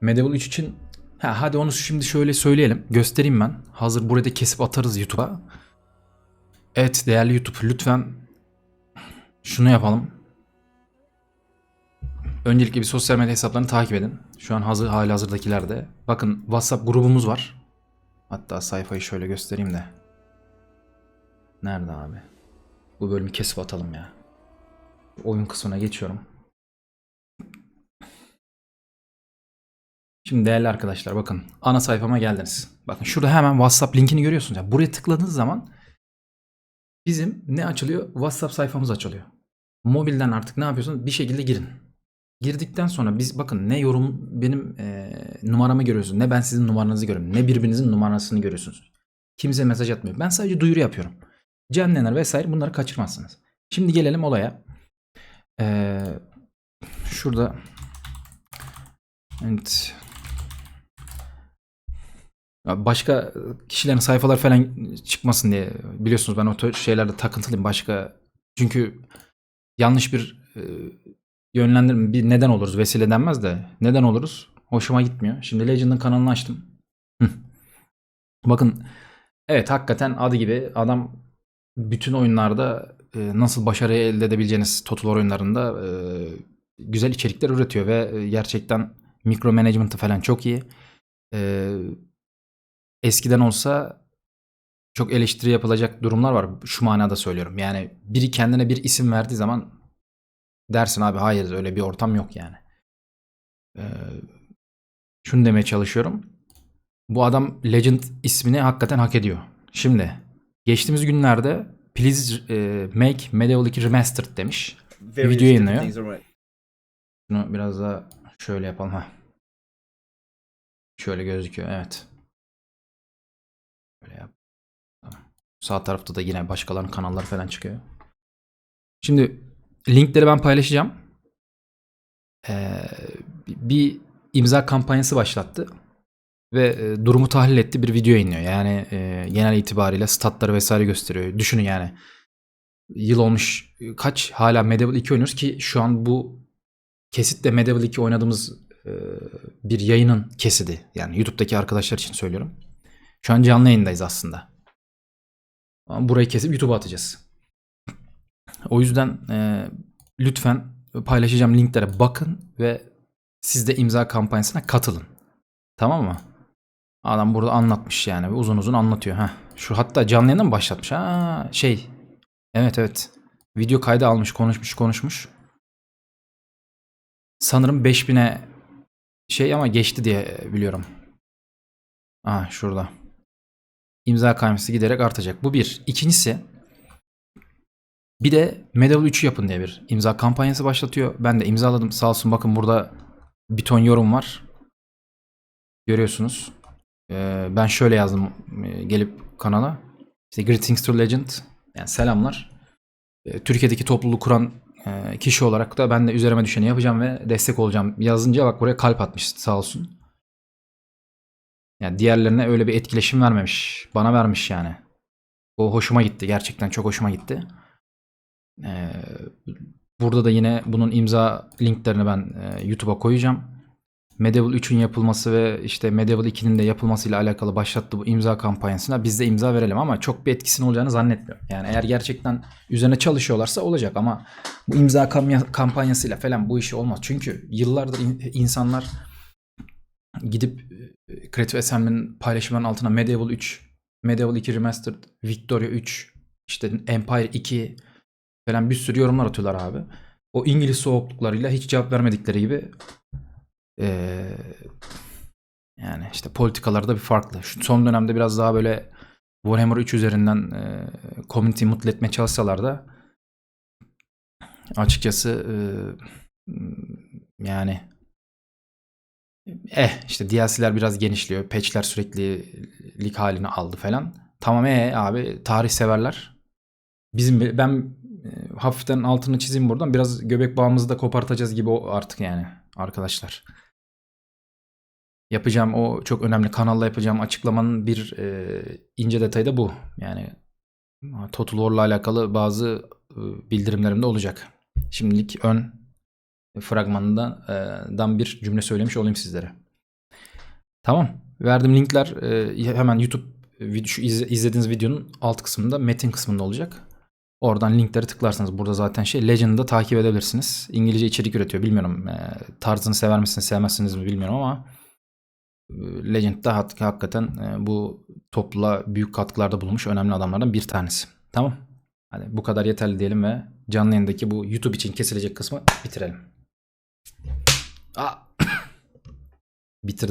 Medieval 3 için ha, hadi onu şimdi şöyle söyleyelim. Göstereyim ben. Hazır burada kesip atarız YouTube'a. Evet değerli YouTube lütfen şunu yapalım. Öncelikle bir sosyal medya hesaplarını takip edin. Şu an hazır hali hazırdakilerde. Bakın WhatsApp grubumuz var. Hatta sayfayı şöyle göstereyim de. Nerede abi? Bu bölümü kesip atalım ya. Oyun kısmına geçiyorum. Şimdi değerli arkadaşlar bakın ana sayfama geldiniz. Bakın şurada hemen WhatsApp linkini görüyorsunuz. Yani buraya tıkladığınız zaman bizim ne açılıyor? WhatsApp sayfamız açılıyor. Mobilden artık ne yapıyorsunuz? Bir şekilde girin. Girdikten sonra biz bakın ne yorum benim eee, numaramı görüyorsunuz. Ne ben sizin numaranızı görüyorum. Ne birbirinizin numarasını görüyorsunuz. Kimse mesaj atmıyor. Ben sadece duyuru yapıyorum. Canlı yayınlar vesaire bunları kaçırmazsınız. Şimdi gelelim olaya. Eee, şurada evet. Başka kişilerin sayfalar falan çıkmasın diye biliyorsunuz ben o şeylerde takıntılıyım. Başka çünkü yanlış bir e, yönlendirme bir neden oluruz. Vesile denmez de neden oluruz. Hoşuma gitmiyor. Şimdi Legend'ın kanalını açtım. Bakın evet hakikaten adı gibi adam bütün oyunlarda e, nasıl başarı elde edebileceğiniz Total oyunlarında e, güzel içerikler üretiyor ve e, gerçekten mikro management'ı falan çok iyi. E, eskiden olsa çok eleştiri yapılacak durumlar var. Şu manada söylüyorum. Yani biri kendine bir isim verdiği zaman dersin abi hayır öyle bir ortam yok yani. Ee, şunu demeye çalışıyorum. Bu adam Legend ismini hakikaten hak ediyor. Şimdi geçtiğimiz günlerde Please e, make Medieval 2 Remastered demiş. various video different yayınlıyor. Şunu biraz daha şöyle yapalım ha. Şöyle gözüküyor evet. Sağ tarafta da yine başkalarının kanalları falan çıkıyor. Şimdi linkleri ben paylaşacağım. Ee, bir imza kampanyası başlattı ve e, durumu tahlil etti bir video yayınlıyor. Yani e, genel itibariyle statları vesaire gösteriyor. Düşünün yani yıl olmuş kaç hala Medieval 2 oynuyoruz ki şu an bu kesitle Medieval 2 oynadığımız e, bir yayının kesidi. Yani YouTube'daki arkadaşlar için söylüyorum. Şu an canlı yayındayız aslında. Burayı kesip YouTube'a atacağız. O yüzden e, lütfen paylaşacağım linklere bakın ve siz de imza kampanyasına katılın. Tamam mı? Adam burada anlatmış yani. Uzun uzun anlatıyor. Heh. Şu hatta canlı yayında mı başlatmış? Ha şey. Evet evet. Video kaydı almış, konuşmuş, konuşmuş. Sanırım 5000'e şey ama geçti diye biliyorum. Ah şurada. İmza kaymesi giderek artacak. Bu bir. İkincisi bir de Medieval 3'ü yapın diye bir imza kampanyası başlatıyor. Ben de imzaladım. Sağ olsun bakın burada bir ton yorum var. Görüyorsunuz. Ee, ben şöyle yazdım e, gelip kanala. İşte Greetings to Legend. Yani selamlar. Ee, Türkiye'deki topluluğu kuran e, kişi olarak da ben de üzerime düşeni yapacağım ve destek olacağım. Yazınca bak buraya kalp atmış sağ olsun. Yani diğerlerine öyle bir etkileşim vermemiş. Bana vermiş yani. O hoşuma gitti. Gerçekten çok hoşuma gitti. Ee, burada da yine bunun imza linklerini ben e, YouTube'a koyacağım. Medieval 3'ün yapılması ve işte Medieval 2'nin de yapılmasıyla alakalı başlattığı bu imza kampanyasına biz de imza verelim ama çok bir etkisinin olacağını zannetmiyorum. Yani eğer gerçekten üzerine çalışıyorlarsa olacak ama bu imza kampanyasıyla falan bu işi olmaz. Çünkü yıllardır in- insanlar gidip Creative Assembly'nin paylaşımlarının altına Medieval 3, Medieval 2 Remastered, Victoria 3, işte Empire 2 falan bir sürü yorumlar atıyorlar abi. O İngiliz soğukluklarıyla hiç cevap vermedikleri gibi eee, yani işte politikalarda bir farklı. Şu son dönemde biraz daha böyle Warhammer 3 üzerinden eee community'yi mutlu etmeye çalışsalar da açıkçası eee, yani eh işte DLC'ler biraz genişliyor. Patch'ler sürekli lig halini aldı falan. Tamam e abi tarih severler. Bizim ben e, hafiften altını çizeyim buradan. Biraz göbek bağımızı da kopartacağız gibi artık yani arkadaşlar. Yapacağım o çok önemli kanalla yapacağım açıklamanın bir e, ince detayı da bu. Yani Total War'la alakalı bazı e, bildirimlerim de olacak. Şimdilik ön fragmanından e, bir cümle söylemiş olayım sizlere. Tamam. Verdiğim linkler e, hemen YouTube video, şu izle- izlediğiniz videonun alt kısmında metin kısmında olacak. Oradan linkleri tıklarsanız burada zaten şey Legend'ı takip edebilirsiniz. İngilizce içerik üretiyor. Bilmiyorum e, tarzını sever misiniz sevmezsiniz mi bilmiyorum ama e, Legend'da hak- hakikaten e, bu topluluğa büyük katkılarda bulunmuş önemli adamlardan bir tanesi. Tamam. Hadi bu kadar yeterli diyelim ve canlı yayındaki bu YouTube için kesilecek kısmı bitirelim. Aa. Bitirdim.